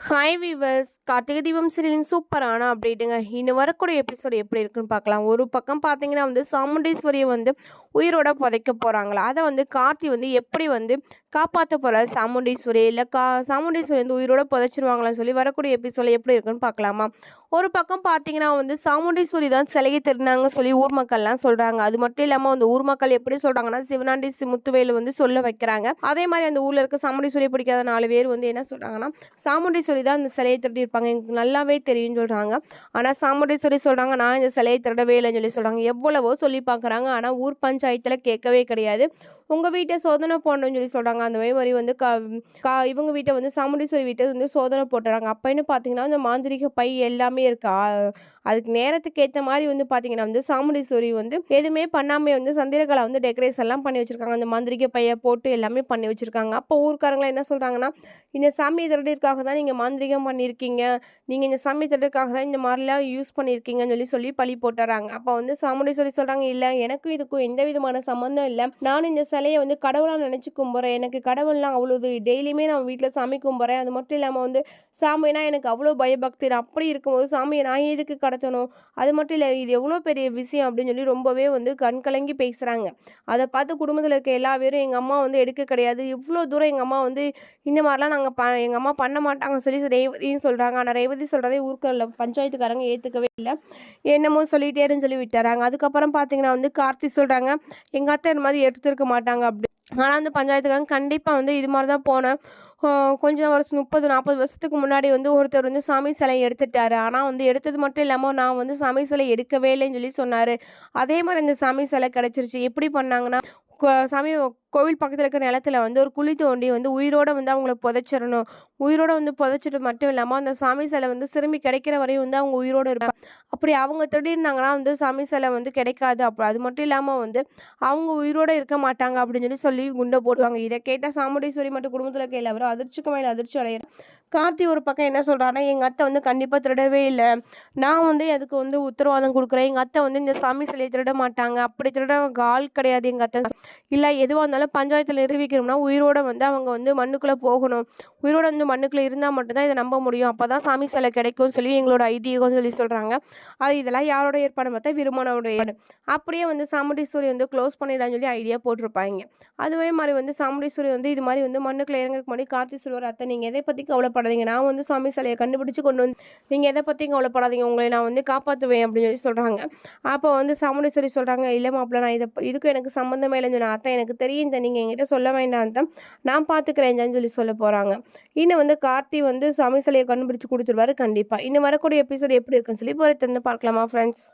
Hi viewers Karthigai Deepam சீரியலின் சூப்பரான அப்டேட்டுங்க இன்னும் வரக்கூடிய எபிசோடு எப்படி இருக்குன்னு பார்க்கலாம். ஒரு பக்கம் பார்த்தீங்கன்னா வந்து சாமுண்டீஸ்வரியை வந்து உயிரோட புதைக்க போகிறாங்களா அதை வந்து கார்த்தி வந்து எப்படி வந்து காப்பாற்ற போகிற சாமுண்டீஸ்வரி. இல்லை கா சாமுண்டீஸ்வரி வந்து உயிரோட புதைச்சிருவாங்களான்னு சொல்லி வரக்கூடிய எபிசோட எப்படி இருக்குன்னு பார்க்கலாமா? ஒரு பக்கம் பார்த்தீங்கன்னா வந்து சாமுண்டீஸ்வரி தான் சிலையை திருநாங்க சொல்லி ஊர் மக்கள்லாம் சொல்கிறாங்க அது மட்டும் இல்லாமல் வந்து ஊர் மக்கள் எப்படி சொல்கிறாங்கன்னா சிவனாண்டி சி- முத்துவேலு வந்து சொல்ல வைக்கிறாங்க. அதே மாதிரி அந்த ஊரில் இருக்க சாமுண்டீஸ்வரியை பிடிக்காத நாலு பேர் வந்து என்ன சொல்கிறாங்கன்னா சாமுண்டீஸ்வரி தான் இந்த சிலையை திருடி இருப்பாங்க எனக்கு நல்லாவே தெரியும்னு சொல்கிறாங்க ஆனால் சாமுண்டீஸ்வரி சொல்கிறாங்க நான் இந்த சிலையை திருடவே இல்லைன்னு சொல்லி சொல்கிறாங்க எவ்வளவோ சொல்லி பார்க்குறாங்க. ஆனால் ஊர் பஞ்சாயத்தில் கேட்கவே கிடையாது. உங்கள் வீட்டை சோதனை போடணும்னு சொல்லி சொல்கிறாங்க அந்த மாதிரி வந்து க கா இவங்க வீட்டை வந்து சாமுண்டீஸ்வரி வீட்டை வந்து சோதனை போட்டுறாங்க. அப்போன்னு பார்த்தீங்கன்னா அந்த மாந்திரிக பை எல்லாமே இருக்கா? அதுக்கு நேரத்துக்கு ஏற்ற மாதிரி வந்து பார்த்தீங்கன்னா வந்து சாமுண்டீஸ்வரி வந்து எதுவுமே பண்ணாமல் வந்து சந்திரகலா வந்து டெக்கரேஷன் எல்லாம் பண்ணி வச்சுருக்காங்க. அந்த மாந்திரிக பையை போட்டு எல்லாமே பண்ணி வச்சுருக்காங்க. அப்போ ஊர்க்காரங்களாம் என்ன சொல்கிறாங்கன்னா இந்த சாமி திருடிற்காக தான் நீங்கள் மாந்திரிகம் பண்ணியிருக்கீங்க நீங்கள் இந்த சாமி திருடுறதுக்காக தான் இந்த மாதிரிலாம் யூஸ் பண்ணியிருக்கீங்கன்னு சொல்லி சொல்லி பழி போட்டுறாங்க. அப்போ வந்து சாமுண்டீஸ்வரி சொல்கிறாங்க இல்லை எனக்கும் இதுக்கும் எந்த விதமான சம்மந்தம் இல்லை. நான் இந்த சிலையை வந்து கடவுளாக நினச்சி கும்பிட்றேன் எனக்கு கடவுள்லாம் அவ்வளோ டெய்லியுமே நான் வீட்டில் சாமி கும்பிட்றேன் அது மட்டும் இல்லாமல் வந்து சாமினா எனக்கு அவ்வளோ பயபக்தி. நான் அப்படி இருக்கும்போது சாமியை நான் எதுக்கு கடத்தணும்? அது மட்டும் இல்லை இது எவ்வளோ பெரிய விஷயம் அப்படின்னு சொல்லி ரொம்பவே வந்து கண் கலங்கி பேசுகிறாங்க அதை பார்த்து குடும்பத்தில் இருக்க எல்லா பேரும் எங்கள் அம்மா வந்து எடுக்க கிடையாது. இவ்வளோ தூரம் எங்கள் அம்மா வந்து இந்த மாதிரிலாம் நாங்கள் ப எங்கள் அம்மா பண்ண மாட்டாங்கன்னு சொல்லி ரேவதியும் சொல்கிறாங்க ஆனால் ரேவதி சொல்கிறதே ஊர்களில் பஞ்சாயத்துக்காரங்க ஏற்றுக்கவே இல்லை. என்னமோ சொல்லிட்டேருன்னு சொல்லி விட்டுறாங்க. அதுக்கப்புறம் பார்த்தீங்கன்னா வந்து கார்த்தி சொல்கிறாங்க எங்கள் அத்தை இந்த மாதிரி எடுத்துருக்க மாட்டாங்க அப்படி. ஆனால் அந்த பஞ்சாயத்துக்காரங்க கண்டிப்பாக வந்து இது மாதிரி தான் போனேன். கொஞ்சம் வருஷம் முப்பது நாற்பது வருஷத்துக்கு முன்னாடி வந்து ஒருத்தர் வந்து சாமி சிலை எடுத்துட்டாரு. ஆனால் வந்து எடுத்தது மட்டும் இல்லாமல் நான் வந்து சாமி சிலை எடுக்கவே இல்லைன்னு சொல்லி சொன்னார். அதே மாதிரி இந்த சாமி சிலை கிடச்சிருச்சு. எப்படி பண்ணாங்கன்னா சாமி கோவில் பக்கத்தில் இருக்கிற நிலத்துல வந்து ஒரு குழி தோண்டி வந்து உயிரோடு வந்து அவங்கள புதைச்சிடணும். உயிரோடு வந்து புதைச்சிட்டு மட்டும் இல்லாமல் அந்த சாமி சிலை வந்து சிறுமி கிடைக்கிற வரையும் வந்து அவங்க உயிரோடு இருப்பாங்க அப்படி அவங்க திடீர்னாங்கன்னா வந்து சாமி சிலை வந்து கிடைக்காது. அப்போ அது மட்டும் இல்லாமல் வந்து அவங்க உயிரோட இருக்க மாட்டாங்க அப்படின்னு சொல்லி சொல்லி குண்டை போடுவாங்க. இதை கேட்டால் சாமுண்டீஸ்வரி மற்றும் குடும்பத்தில் இருக்க எல்லாரும் அதிர்ச்சிக்கு மேலே அதிர்ச்சி அடையிறேன் கார்த்தி ஒரு பக்கம் என்ன சொல்கிறாருன்னா எங்கள் அத்தை வந்து கண்டிப்பாக திருடவே இல்லை. நான் வந்து அதுக்கு வந்து உத்தரவாதம் கொடுக்குறேன்? எங்கள் அத்தை வந்து இந்த சாமி சிலையை திருட மாட்டாங்க. அப்படி திருட ஆள் கிடையாது எங்கள் அத்தை. இல்லை எதுவாக இருந்தாலும் அதனால் பஞ்சாயத்தில் நிரூபிக்கணும்னா உயிரோட வந்து அவங்க வந்து மண்ணுக்குள்ளே போகணும். உயிரோட வந்து மண்ணுக்குள்ளே இருந்தால் மட்டும்தான் இதை நம்ப முடியும். அப்போ தான் சாமி சிலை கிடைக்கும்னு சொல்லி எங்களோட ஐதீகம் சொல்லி சொல்கிறாங்க அது இதெல்லாம் யாரோட ஏற்பாடு பார்த்தா விருமனோட ஏற்பாடு. அப்படியே வந்து சாமுண்டீஸ்வரி வந்து க்ளோஸ் பண்ணிடலாம்னு சொல்லி ஐடியா போட்டிருப்பாங்க. அதுவே மாதிரி வந்து சாமுண்டீஸ்வரி வந்து இது மாதிரி வந்து மண்ணுக்குள்ளே இறங்கக்கு முன்னாடி கார்த்தி சொல்வார் அத்தை நீங்கள் எதை பற்றி கவலைப்படாதீங்க. நான் வந்து சாமி சிலையை கண்டுபிடிச்சு கொண்டு வந்து நீங்கள் எதை பற்றியும் கவலைப்படாதீங்க. உங்களை நான் வந்து காப்பாற்றுவேன் அப்படின்னு சொல்லி சொல்கிறாங்க அப்போ வந்து சாமுண்டீஸ்வரி சொல்கிறாங்க இல்லை மாப்பிள்ள நான் இதை இதுக்கு எனக்கு சம்மந்தமே இல்லைன்னு சொன்னேன். அத்தை எனக்கு தெரியும் இந்த நீங்கள் என்கிட்ட சொல்ல வேண்டாம் தான் நான் பார்த்துக்கிறேன் சொல்லி சொல்ல போகிறாங்க இன்னும் வந்து கார்த்தி வந்து சாமி சிலையை கண்டுபிடிச்சு கொடுத்துருவாரு கண்டிப்பாக இன்னும் வரக்கூடிய எபிசோடு எப்படி இருக்குன்னு சொல்லி பொறுத்திருந்து பார்க்கலாமா ஃப்ரெண்ட்ஸ்